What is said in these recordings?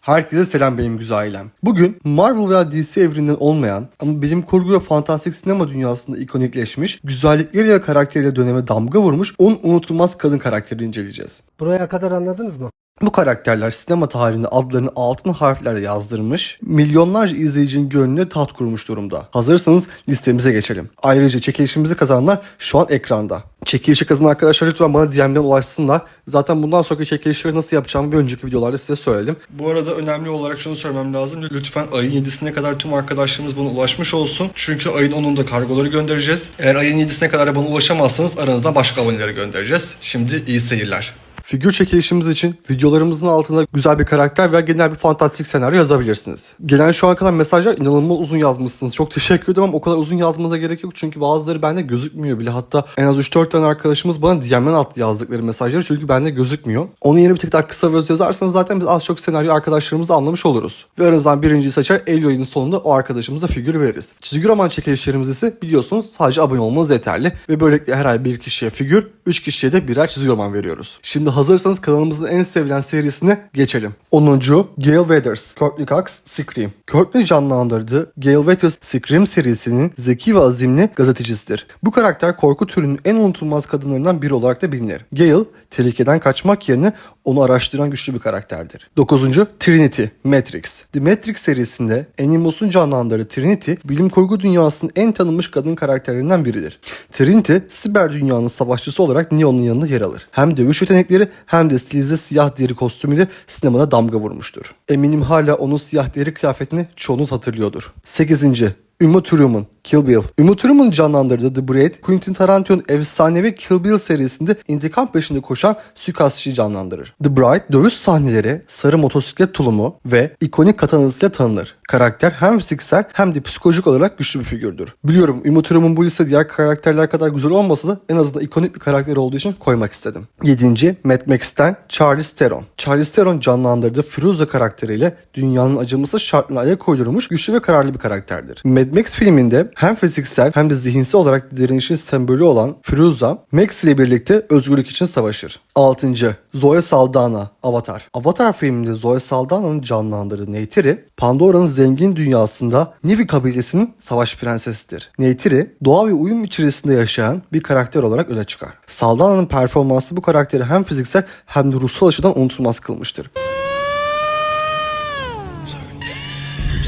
Herkese selam benim güzel ailem. Bugün Marvel veya DC evreninden olmayan ama bilim kurgu ve fantastik sinema dünyasında ikonikleşmiş, güzellikleriyle ve karakteriyle döneme damga vurmuş 10 unutulmaz kadın karakterini inceleyeceğiz. Buraya kadar anladınız mı? Bu karakterler sinema tarihinde adlarını altın harflerle yazdırmış, milyonlarca izleyicinin gönlüne taht kurmuş durumda. Hazırsanız listemize geçelim. Ayrıca çekilişimizi kazananlar şu an ekranda. Çekilişi kazanan arkadaşlar lütfen bana DM'den ulaşsınlar. Zaten bundan sonraki çekilişleri nasıl yapacağımı bir önceki videolarda size söyledim. Bu arada önemli olarak şunu söylemem lazım. Lütfen ayın 7'sine kadar tüm arkadaşlarımız bana ulaşmış olsun. Çünkü ayın 10'unda kargoları göndereceğiz. Eğer ayın 7'sine kadar bana ulaşamazsanız aranızdan başka aboneleri göndereceğiz. Şimdi iyi seyirler. Figür çekilişimiz için videolarımızın altına güzel bir karakter veya genel bir fantastik senaryo yazabilirsiniz. Gelen şu ana kadar mesajlar inanılmaz uzun yazmışsınız. Çok teşekkür ederim ama o kadar uzun yazmanıza gerek yok. Çünkü bazıları bende gözükmüyor bile. Hatta en az 3-4 tane arkadaşımız bana DM'den attı yazdıkları mesajları. Çünkü bende gözükmüyor. Onun yerine bir tek daha kısa ve öz yazarsanız zaten biz az çok senaryo arkadaşlarımızı anlamış oluruz. Ve aranızdan birinciyi seçer Eylül ayının sonunda o arkadaşımıza figür veririz. Çizgi roman çekilişlerimiz ise biliyorsunuz sadece abone olmanız yeterli. Ve böylelikle her ay bir kişiye figür, 3 kişiye de birer çizgi roman veriyoruz. Şimdi hazırsanız kanalımızın en sevilen serisine geçelim. 10. Gale Weathers, Courtney Cox, Scream. Courtney canlandırdığı Gale Weathers Scream serisinin zeki ve azimli gazetecisidir. Bu karakter korku türünün en unutulmaz kadınlarından biri olarak da bilinir. Gale, tehlikeden kaçmak yerine onu araştıran güçlü bir karakterdir. 9. Trinity, Matrix. The Matrix serisinde Animus'un canlandırdığı Trinity, bilim kurgu dünyasının en tanınmış kadın karakterlerinden biridir. Trinity, siber dünyanın savaşçısı olarak Neo'nun yanında yer alır. Hem dövüş yetenekleri hem de stilize siyah deri kostümüyle sinemada damga vurmuştur. Eminim hala onun siyah deri kıyafetini çoğunuz hatırlıyordur. 8. Uma Thurman, Kill Bill. Uma Thurman'ın canlandırdığı The Braid, Quentin Tarantino'nun efsanevi Kill Bill serisinde intikam peşinde koşan suikastçıyı canlandırır. The Bride, dövüş sahneleri, sarı motosiklet tulumu ve ikonik katanasıyla tanınır. Karakter hem fiziksel hem de psikolojik olarak güçlü bir figürdür. Biliyorum Uma Thurman bu liste diğer karakterler kadar güzel olmasa da en azından ikonik bir karakter olduğu için koymak istedim. 7. Mad Max'ten Charlize Theron. Charlize Theron canlandırdığı Firuze karakteriyle dünyanın acımasız şartlarına ayak uydurmuş güçlü ve kararlı bir karakterdir. Mad Max filminde hem fiziksel hem de zihinsel olarak direnişin sembolü olan Firuza, Max ile birlikte özgürlük için savaşır. 6. Zoe Saldana, Avatar. Avatar filminde Zoe Saldana'nın canlandırdığı Neytiri, Pandora'nın zengin dünyasında Nivi kabilesinin savaş prensesidir. Neytiri, doğa ve uyum içerisinde yaşayan bir karakter olarak öne çıkar. Saldana'nın performansı bu karakteri hem fiziksel hem de ruhsal açıdan unutulmaz kılmıştır.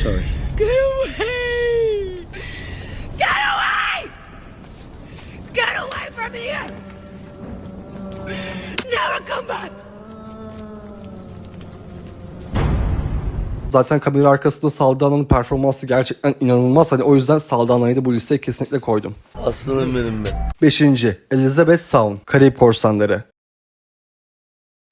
Sorry. Get from here! Never come back! Zaten kamera arkasında Saldana'nın performansı gerçekten inanılmaz. Hani o yüzden Saldana'yı da bu listeye kesinlikle koydum. Aslanım benim be. 5. Elizabeth Sound, Karayip Korsanları.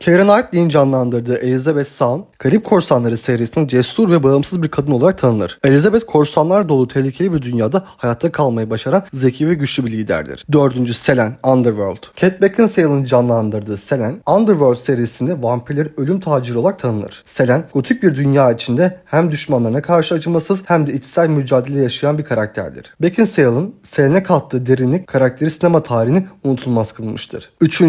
Keira Knightley'in canlandırdığı Elizabeth Sound, Karayip Korsanları serisinin cesur ve bağımsız bir kadın olarak tanınır. Elizabeth korsanlar dolu tehlikeli bir dünyada hayatta kalmayı başaran zeki ve güçlü bir liderdir. 4. Selene, Underworld. Kate Beckinsale'ın canlandırdığı Selene, Underworld serisinde vampirlerin ölüm taciri olarak tanınır. Selene, gotik bir dünya içinde hem düşmanlarına karşı acımasız hem de içsel mücadele yaşayan bir karakterdir. Beckinsale'ın Selene'e kattığı derinlik karakteri sinema tarihini unutulmaz kılmıştır. 3.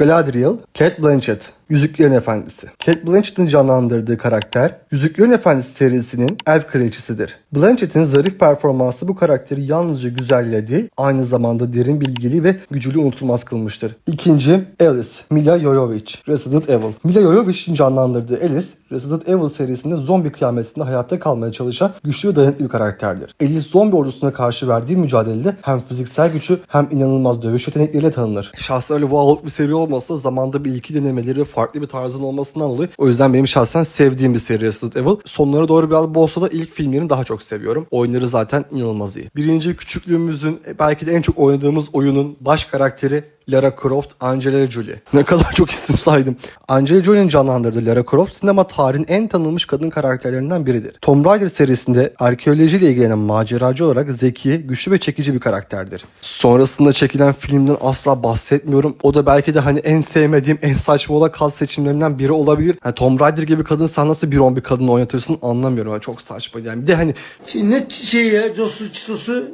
Galadriel, Cate Blanchett. Yüzüklerin Efendisi. Cate Blanchett'in canlandırdığı karakter, Yüzüklerin Efendisi serisinin elf kraliçesidir. Blanchett'in zarif performansı bu karakteri yalnızca güzelliğe değil, aynı zamanda derin bilgili ve gücülü unutulmaz kılmıştır. İkinci, Alice, Mila Jovovich, Resident Evil. Mila Jovovich'in canlandırdığı Alice, Resident Evil serisinde zombi kıyametinde hayatta kalmaya çalışan güçlü ve dayanıklı bir karakterdir. Alice zombi ordusuna karşı verdiği mücadelede hem fiziksel gücü hem inanılmaz dövüş yetenekleriyle tanınır. Şahsen öyle wow bir seri olmasa da zamanda bir ilki denemeleri ve farklı bir tarzın olmasından dolayı o yüzden benim şahsen sevdiğim bir seri Resident Evil. Sonlara doğru biraz bolsa da ilk filmlerini daha çok seviyorum. Oyunları zaten inanılmaz iyi. Birinci küçüklüğümüzün e, belki de en çok oynadığımız oyunun baş karakteri Lara Croft, Angelina Jolie. Ne kadar çok isim saydım. Angelina Jolie'nin canlandırdığı Lara Croft sinema tarihinin en tanınmış kadın karakterlerinden biridir. Tomb Raider serisinde arkeolojiyle ilgilenen maceracı olarak zeki, güçlü ve çekici bir karakterdir. Sonrasında çekilen filmden asla bahsetmiyorum. O da belki de hani en sevmediğim, en saçma olan kaz seçimlerinden biri olabilir. Yani Tomb Raider gibi kadın sen nasıl bir on bir kadın oynatırsın anlamıyorum. Yani çok saçma yani. Bir de hani ne şey ya Josu Çitosu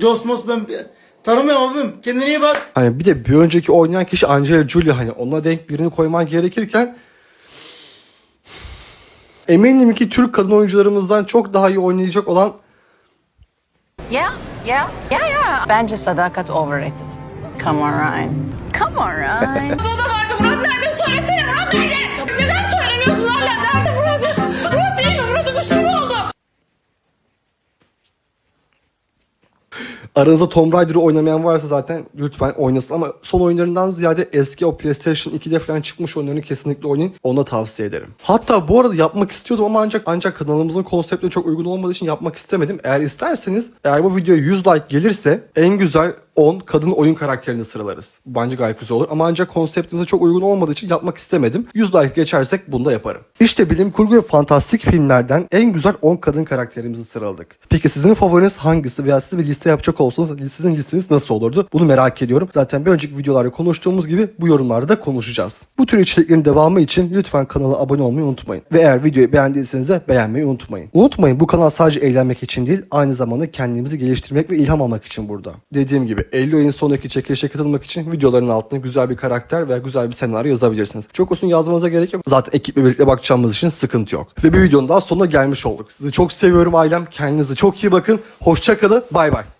Josmos ben tanımıyorum abim kendine iyi bak. Hani bir de bir önceki oynayan kişi Angelina Jolie hani ona denk birini koyman gerekirken Eminim ki Türk kadın oyuncularımızdan çok daha iyi oynayacak olan Yeah, yeah, yeah, yeah. Bence sadakat overrated. Come on, Ryan. Come on, Ryan. Burada vardı Murat nerede? Söylesene Murat nerede? Aranızda Tomb Raider'ı oynamayan varsa zaten lütfen oynasın ama son oyunlarından ziyade eski o PlayStation 2'de falan çıkmış oyunlarını kesinlikle oynayın. Onu da tavsiye ederim. Hatta bu arada yapmak istiyordum ama ancak ancak kanalımızın konseptine çok uygun olmadığı için yapmak istemedim. Eğer isterseniz eğer bu videoya 100 like gelirse en güzel 10 kadın oyun karakterini sıralarız. Bence gayet güzel olur ama ancak konseptimize çok uygun olmadığı için yapmak istemedim. 100 like geçersek bunu da yaparım. İşte bilim kurgu ve fantastik filmlerden en güzel 10 kadın karakterimizi sıraladık. Peki sizin favoriniz hangisi veya siz bir liste yapacak olsanız sizin listeniz nasıl olurdu? Bunu merak ediyorum. Zaten bir önceki videolarda konuştuğumuz gibi bu yorumlarda da konuşacağız. Bu tür içeriklerin devamı için lütfen kanala abone olmayı unutmayın. Ve eğer videoyu beğendiyseniz de beğenmeyi unutmayın. Unutmayın bu kanal sadece eğlenmek için değil aynı zamanda kendimizi geliştirmek ve ilham almak için burada. Dediğim gibi 50 ayın sonraki çekilişe katılmak için videoların altına güzel bir karakter veya güzel bir senaryo yazabilirsiniz. Çok uzun yazmanıza gerek yok. Zaten ekiple birlikte bakacağımız için sıkıntı yok. Ve bir videonun daha sonuna gelmiş olduk. Sizi çok seviyorum ailem. Kendinize çok iyi bakın. Hoşçakalın. Bay bay.